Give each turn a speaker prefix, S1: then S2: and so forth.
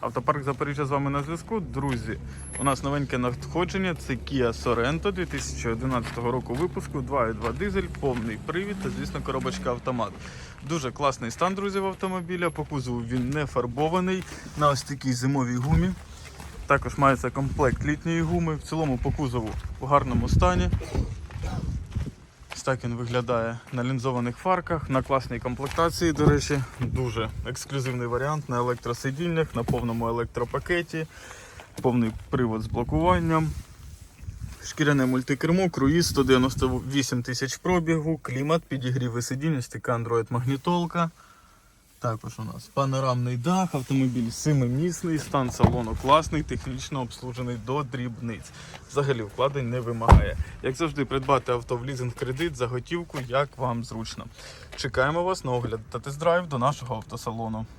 S1: Автопарк Запоріжжя з вами на зв'язку. Друзі, у нас новеньке надходження. Це Kia Sorento 2011 року випуску, 2.2 дизель, повний привід та, звісно, коробочка автомат. Дуже класний стан, друзі, в автомобіля. По кузову він не фарбований на ось такій зимовій гумі. Також мається комплект літньої гуми. В цілому по кузову в гарному стані. Ось так він виглядає на лінзованих фарках, на класній комплектації, до речі, дуже ексклюзивний варіант на електросидіннях, на повному електропакеті, повний привод з блокуванням. Шкіряне мультикермо, круїз 198 тисяч пробігу, клімат, підігріви сидіння, стіка Android магнітолка. Також у нас панорамний дах, автомобіль семимісний, стан салону класний, технічно обслужений до дрібниць. Взагалі вкладень не вимагає. Як завжди, придбати авто в лізинг кредит за готівку, як вам зручно. Чекаємо вас на огляд та тест-драйв до нашого автосалону.